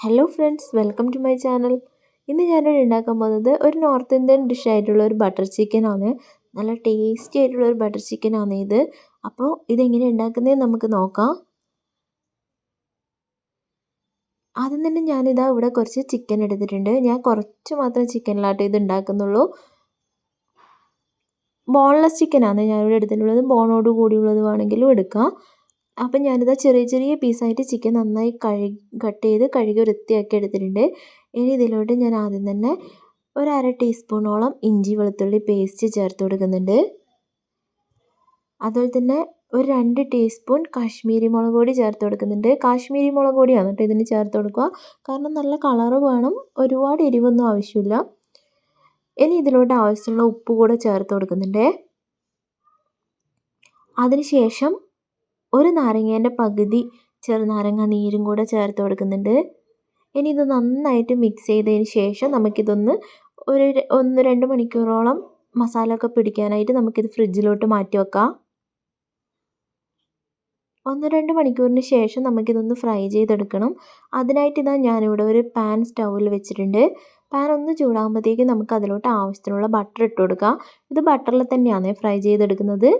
Hello friends welcome to my channel ഇന്ന് ഞാനിവിടെ ഉണ്ടാക്കാൻ പോകുന്നത് ഒരു നോർത്ത് ഇന്ത്യൻ ഡിഷായിട്ടുള്ള ഒരു ബട്ടർ ചിക്കനാണ് നല്ല ടേസ്റ്റി ആയിട്ടുള്ള ഒരു ബട്ടർ ചിക്കനാണ് ഇത്. അപ്പോൾ ഇതെങ്ങനെ ഉണ്ടാക്കുന്നത് നമുക്ക് നോക്കാം. ആദ്യം തന്നെ ഞാനിതാ ഇവിടെ കുറച്ച് ചിക്കൻ എടുത്തിട്ടുണ്ട്. ഞാൻ കുറച്ച് മാത്രം ചിക്കനിലാട്ട് ഇത് ഉണ്ടാക്കുന്നുള്ളൂ. ബോൺലെസ് ചിക്കനാണ് ഞാനിവിടെ എടുത്തിട്ടുള്ളത്. ബോണോട് കൂടിയുള്ളത് വേണമെങ്കിലും എടുക്കാം. അപ്പം ഞാനിതാ ചെറിയ ചെറിയ പീസായിട്ട് ചിക്കൻ നന്നായി കഴുകി കട്ട് ചെയ്ത് കഴുകി വൃത്തിയാക്കി എടുത്തിട്ടുണ്ട്. ഇനി ഇതിലോട്ട് ഞാൻ ആദ്യം തന്നെ ഒരു അര ടീസ്പൂണോളം ഇഞ്ചി വെളുത്തുള്ളി പേസ്റ്റ് ചേർത്ത് കൊടുക്കുന്നുണ്ട്. അതുപോലെ തന്നെ ഒരു രണ്ട് ടീസ്പൂൺ കാശ്മീരി മുളക് പൊടി ചേർത്ത് കൊടുക്കുന്നുണ്ട്. കാശ്മീരി മുളക് പൊടിയാണ് കേട്ടോ ഇതിന് ചേർത്ത് കൊടുക്കുക. കാരണം നല്ല കളറ് വേണം ഒരുപാട് എരിവൊന്നും ആവശ്യമില്ല. ഇനി ഇതിലോട്ട് ആവശ്യമുള്ള ഉപ്പ് കൂടെ ചേർത്ത് കൊടുക്കുന്നുണ്ട്. അതിനുശേഷം ഒരു നാരങ്ങേന്റെ പകുതി ചെറുനാരങ്ങ നീരും കൂടെ ചേർത്ത് കൊടുക്കുന്നുണ്ട്. ഇനി ഇത് നന്നായിട്ട് മിക്സ് ചെയ്തതിന് ശേഷം നമുക്കിതൊന്ന് ഒരു ഒന്ന് രണ്ട് മണിക്കൂറോളം മസാല ഒക്കെ പിടിക്കാനായിട്ട് നമുക്കിത് ഫ്രിഡ്ജിലോട്ട് മാറ്റി വെക്കാം. ഒന്ന് രണ്ട് മണിക്കൂറിന് ശേഷം നമുക്കിതൊന്ന് ഫ്രൈ ചെയ്തെടുക്കണം. അതിനായിട്ട് ഇതാ ഞാനിവിടെ ഒരു പാൻ സ്റ്റൗവിൽ വെച്ചിട്ടുണ്ട്. പാൻ ഒന്ന് ചൂടാകുമ്പോഴത്തേക്കും നമുക്ക് അതിലോട്ട് ആവശ്യത്തിനുള്ള ബട്ടർ ഇട്ട് കൊടുക്കാം. ഇത് ബട്ടറിൽ തന്നെയാണ് ഫ്രൈ ചെയ്തെടുക്കുന്നത്.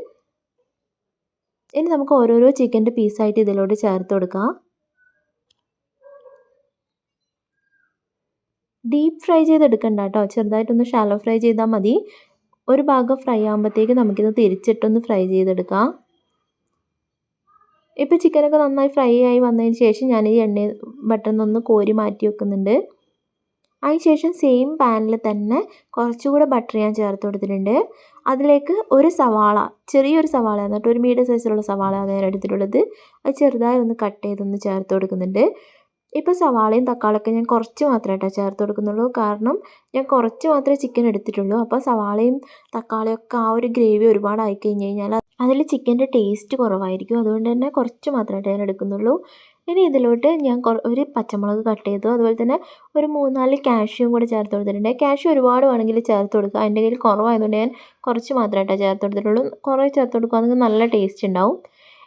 ഇനി നമുക്ക് ഓരോരോ ചിക്കന്റെ പീസായിട്ട് ഇതിലോട്ട് ചേർത്ത് കൊടുക്കാം. ഡീപ്പ് ഫ്രൈ ചെയ്തെടുക്കണ്ട കേട്ടോ ചെറുതായിട്ടൊന്ന് ഷാലോ ഫ്രൈ ചെയ്താൽ മതി. ഒരു ഭാഗം ഫ്രൈ ആകുമ്പോഴത്തേക്ക് നമുക്കിത് തിരിച്ചിട്ടൊന്ന് ഫ്രൈ ചെയ്തെടുക്കാം. ഇപ്പോൾ ചിക്കനൊക്കെ നന്നായി ഫ്രൈ ആയി വന്നതിന് ശേഷം ഞാൻ ഈ എണ്ണ ബട്ടറിൽ കോരി മാറ്റി വെക്കുന്നുണ്ട്. അതിനുശേഷം സെയിം പാനിൽ തന്നെ കുറച്ചുകൂടെ ബട്ടർ ഞാൻ ചേർത്ത് കൊടുത്തിട്ടുണ്ട്. അതിലേക്ക് ഒരു സവാള ചെറിയൊരു സവാള എന്നിട്ട് ഒരു മീഡിയം സൈസിലുള്ള സവാളയാണ് ഞാൻ എടുത്തിട്ടുള്ളത്. അത് ചെറുതായി ഒന്ന് കട്ട് ചെയ്തൊന്ന് ചേർത്ത് കൊടുക്കുന്നുണ്ട്. ഇപ്പോൾ സവാളയും തക്കാളിയൊക്കെ ഞാൻ കുറച്ച് മാത്രമേ കേട്ടോ ചേർത്ത് കൊടുക്കുന്നുള്ളൂ. കാരണം ഞാൻ കുറച്ച് മാത്രമേ ചിക്കൻ എടുത്തിട്ടുള്ളൂ. അപ്പോൾ സവാളയും തക്കാളിയൊക്കെ ആ ഒരു ഗ്രേവി ഒരുപാട് ആയി കഴിഞ്ഞ് കഴിഞ്ഞാൽ അതിൽ ചിക്കന്റെ ടേസ്റ്റ് കുറവായിരിക്കും. അതുകൊണ്ട് തന്നെ കുറച്ച് മാത്രമായിട്ട് ഞാൻ എടുക്കുന്നുള്ളൂ. ഇനി ഇതിലോട്ട് ഞാൻ ഒരു പച്ചമുളക് കട്ട് ചെയ്തു. അതുപോലെ തന്നെ ഒരു മൂന്നാൽ കാഷ്യൂം കൂടെ ചേർത്ത് കൊടുത്തിട്ടുണ്ട്. കാഷ്യൂ ഒരുപാട് വേണമെങ്കിൽ ചേർത്ത് കൊടുക്കുക എന്റെ കയ്യിൽ കുറവായതുകൊണ്ട് ഞാൻ കുറച്ച് മാത്രമായിട്ടേ ചേർത്ത് കൊടുത്തിട്ടുള്ളൂ. കുറേ ചേർത്ത് കൊടുക്കുകയാണെങ്കിൽ നല്ല ടേസ്റ്റ് ഉണ്ടാവും.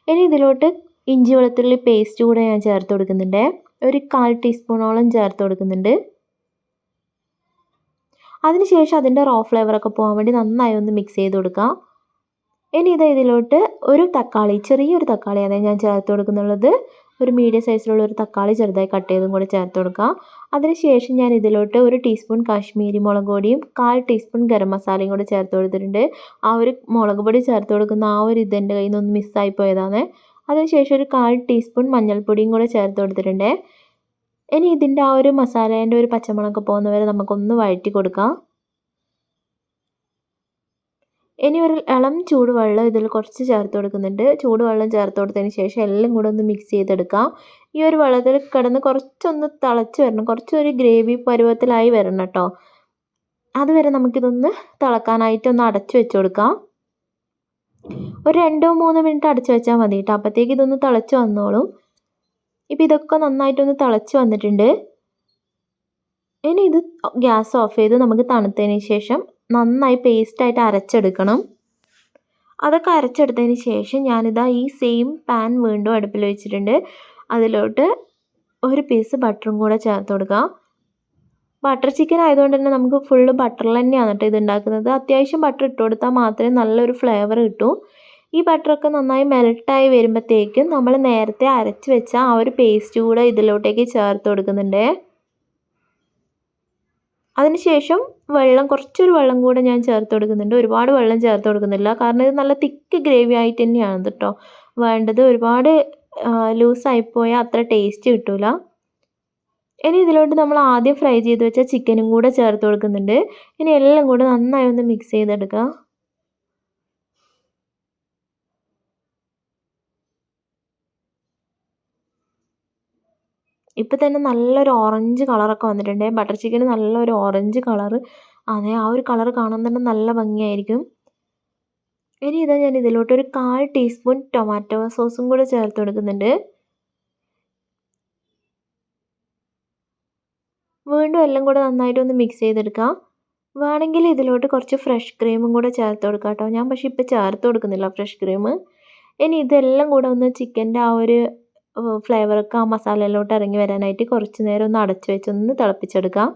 ഇനി ഇതിലോട്ട് ഇഞ്ചി വെളുത്തുള്ളി പേസ്റ്റ് കൂടെ ഞാൻ ചേർത്ത് കൊടുക്കുന്നുണ്ട്. ഒരു കാൽ ടീസ്പൂണോളം ചേർത്ത് കൊടുക്കുന്നുണ്ട്. അതിനുശേഷം അതിന്റെ റോ ഫ്ലേവറൊക്കെ പോകാൻ വേണ്ടി നന്നായി ഒന്ന് മിക്സ് ചെയ്ത് കൊടുക്കുക ഇനി ഇത് ഇതിലോട്ട് ഒരു തക്കാളി ചെറിയൊരു തക്കാളിയാണ് ഞാൻ ചേർത്ത് കൊടുക്കുന്നുള്ളത് ഒരു മീഡിയം സൈസിലുള്ള ഒരു തക്കാളി ചെറുതായി കട്ട് ചെയ്തും കൂടി ചേർത്ത് കൊടുക്കുക അതിനുശേഷം ഞാൻ ഇതിലോട്ട് ഒരു ടീസ്പൂൺ കാശ്മീരി മുളക് പൊടിയും കാൽ ടീസ്പൂൺ ഗരം മസാലയും കൂടി ചേർത്ത് കൊടുത്തിട്ടുണ്ട്. ആ ഒരു മുളക് പൊടി ചേർത്ത് കൊടുക്കുന്ന ആ ഒരു ഇത് എന്റെ കയ്യിൽ നിന്ന് മിസ്സായി പോയതാണ്. അതിനുശേഷം ഒരു കാൽ ടീസ്പൂൺ മഞ്ഞൾപ്പൊടിയും കൂടെ ചേർത്ത് കൊടുത്തിട്ടുണ്ട്. ഇനി ഇതിന്റെ ആ ഒരു മസാലേന്റെ ഒരു പച്ചമുളക് പോകുന്നവരെ നമുക്കൊന്ന് വഴറ്റി കൊടുക്കാം. ഇനി ഒരു ഇളം ചൂടുവെള്ളം ഇതിൽ കുറച്ച് ചേർത്ത് കൊടുക്കുന്നുണ്ട്. ചൂടുവെള്ളം ചേർത്ത് കൊടുത്തതിന് ശേഷം എല്ലാം കൂടെ ഒന്ന് മിക്സ് ചെയ്തെടുക്കാം. ഈ ഒരു വെള്ളത്തിൽ കിടന്ന് കുറച്ചൊന്ന് തിളച്ച് വരണം. കുറച്ചൊരു ഗ്രേവി പരുവത്തിലായി വരണം കേട്ടോ. അതുവരെ നമുക്കിതൊന്ന് തിളക്കാനായിട്ടൊന്ന് അടച്ചു വെച്ച് കൊടുക്കാം. ഒരു രണ്ടോ മൂന്നോ മിനിറ്റ് അടച്ചു വെച്ചാൽ മതി കേട്ടോ അപ്പോഴത്തേക്ക് ഇതൊന്ന് തിളച്ച് വന്നോളും. ഇപ്പം ഇതൊക്കെ നന്നായിട്ടൊന്ന് തിളച്ച് വന്നിട്ടുണ്ട്. ഇനി ഇത് ഗ്യാസ് ഓഫ് ചെയ്ത് നമുക്ക് തണുത്തതിന് ശേഷം നന്നായി പേസ്റ്റായിട്ട് അരച്ചെടുക്കണം. അതൊക്കെ അരച്ചെടുത്തതിന് ശേഷം ഞാനിതാ ഈ സെയിം പാൻ വീണ്ടും അടുപ്പിൽ വെച്ചിട്ടുണ്ട്. അതിലോട്ട് ഒരു പീസ് ബട്ടറും കൂടെ ചേർത്ത് കൊടുക്കുക ബട്ടർ ചിക്കൻ ആയതുകൊണ്ട് തന്നെ നമുക്ക് ഫുള്ള് ബട്ടറിൽ തന്നെയാണ് കേട്ടോ ഇത് ഉണ്ടാക്കുന്നത്. അത്യാവശ്യം ബട്ടർ ഇട്ട് കൊടുത്താൽ മാത്രമേ നല്ലൊരു ഫ്ലേവർ കിട്ടൂ. ഈ ബട്ടറൊക്കെ നന്നായി മെൽട്ടായി വരുമ്പോഴത്തേക്കും നമ്മൾ നേരത്തെ അരച്ച് വെച്ച ആ ഒരു പേസ്റ്റ് കൂടെ ഇതിലോട്ടേക്ക് ചേർത്ത് കൊടുക്കുന്നുണ്ട്. അതിനുശേഷം വെള്ളം കുറച്ചൊരു വെള്ളം കൂടെ ഞാൻ ചേർത്ത് കൊടുക്കുന്നുണ്ട്. ഒരുപാട് വെള്ളം ചേർത്ത് കൊടുക്കുന്നില്ല. കാരണം ഇത് നല്ല തിക്ക് ഗ്രേവി ആയിട്ട് തന്നെയാണ് കേട്ടോ വേണ്ടത് ഒരുപാട് ലൂസായിപ്പോയാൽ അത്ര ടേസ്റ്റ് കിട്ടില്ല ഇനി ഇതിലോട്ട് നമ്മൾ ആദ്യം ഫ്രൈ ചെയ്ത് വെച്ച ചിക്കനും കൂടെ ചേർത്ത് കൊടുക്കുന്നുണ്ട്. ഇനി എല്ലാം കൂടെ നന്നായി ഒന്ന് മിക്സ് ചെയ്തെടുക്കുക ഇപ്പം തന്നെ നല്ലൊരു ഓറഞ്ച് കളറൊക്കെ വന്നിട്ടുണ്ട്. ബട്ടർ ചിക്കന് നല്ലൊരു ഓറഞ്ച് കളറ്. അതെ ആ ഒരു കളറ് കാണാൻ തന്നെ നല്ല ഭംഗിയായിരിക്കും. ഇനി ഇതാ ഞാൻ ഇതിലോട്ട് ഒരു കാൽ ടീസ്പൂൺ ടൊമാറ്റോ സോസും കൂടെ ചേർത്ത് കൊടുക്കുന്നുണ്ട്. വീണ്ടും എല്ലാം കൂടെ നന്നായിട്ട് ഒന്ന് മിക്സ് ചെയ്തെടുക്കാം. വേണമെങ്കിൽ ഇതിലോട്ട് കുറച്ച് ഫ്രഷ് ക്രീമും കൂടെ ചേർത്ത് കൊടുക്കാം കേട്ടോ. ഞാൻ പക്ഷേ ഇപ്പോൾ ചേർത്ത് കൊടുക്കുന്നില്ല ഫ്രഷ് ക്രീം. ഇനി ഇതെല്ലാം കൂടെ ഒന്ന് ചിക്കന്റെ ആ ഒരു ഫ്ലേവറൊക്കെ ആ മസാലയിലോട്ട് ഇറങ്ങി വരാനായിട്ട് കുറച്ച് നേരം ഒന്ന് അടച്ച് വെച്ച് ഒന്ന് തിളപ്പിച്ചെടുക്കാം.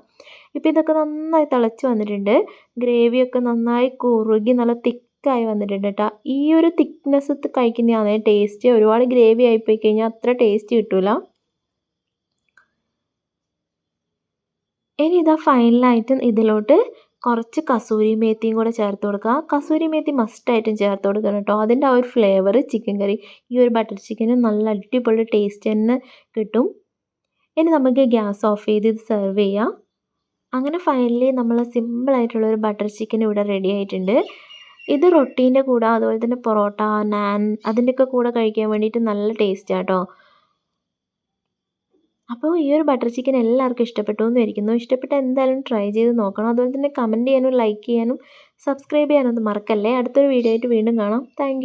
ഇപ്പോൾ ഇതൊക്കെ നന്നായി തിളച്ച് വന്നിട്ടുണ്ട്. ഗ്രേവിയൊക്കെ നന്നായി കുറുകി നല്ല തിക്കായി വന്നിട്ടുണ്ട് കേട്ടോ ഈ ഒരു തിക്നെസ് കഴിക്കുന്നതാണ് ടേസ്റ്റ് ഒരുപാട് ഗ്രേവി ആയിപ്പോയി കഴിഞ്ഞാൽ അത്ര ടേസ്റ്റ് കിട്ടില്ല ഇനി ഇതാ ഫൈനലായിട്ട് ഇതിലോട്ട് കുറച്ച് കസൂരി മേത്തിയും കൂടെ ചേർത്ത് കൊടുക്കുക. കസൂരി മേത്തി മസ്റ്റായിട്ടും ചേർത്ത് കൊടുക്കണം കേട്ടോ. അതിന്റെ ആ ഒരു ഫ്ലേവർ ചിക്കൻ കറി ഈ ഒരു ബട്ടർ ചിക്കന് നല്ല അടിപൊളി ടേസ്റ്റ് തന്നെ കിട്ടും. ഇനി നമുക്ക് ഗ്യാസ് ഓഫ് ചെയ്ത് ഇത് സെർവ് ചെയ്യാം. അങ്ങനെ ഫൈനലി നമ്മൾ സിമ്പിളായിട്ടുള്ള ഒരു ബട്ടർ ചിക്കൻ ഇവിടെ റെഡി ആയിട്ടുണ്ട്. ഇത് റൊട്ടീന്റെ കൂടെ അതുപോലെ തന്നെ പൊറോട്ട നാൻ അതിന്റെയൊക്കെ കൂടെ കഴിക്കാൻ വേണ്ടിയിട്ട് നല്ല ടേസ്റ്റാണ് കേട്ടോ. അപ്പോൾ ഈ ഒരു ബട്ടർ ചിക്കൻ എല്ലാവർക്കും ഇഷ്ടപ്പെട്ടു എന്ന് ഇരിക്കുന്നു ഇഷ്ടപ്പെട്ട എന്തായാലും ട്രൈ ചെയ്ത് നോക്കണം. അതുപോലെ തന്നെ കമന്റ് ചെയ്യാനും ലൈക്ക് ചെയ്യാനും സബ്സ്ക്രൈബ് ചെയ്യാനൊന്നും മറക്കല്ലേ? അടുത്തൊരു വീഡിയോ ആയിട്ട് വീണ്ടും കാണാം. താങ്ക്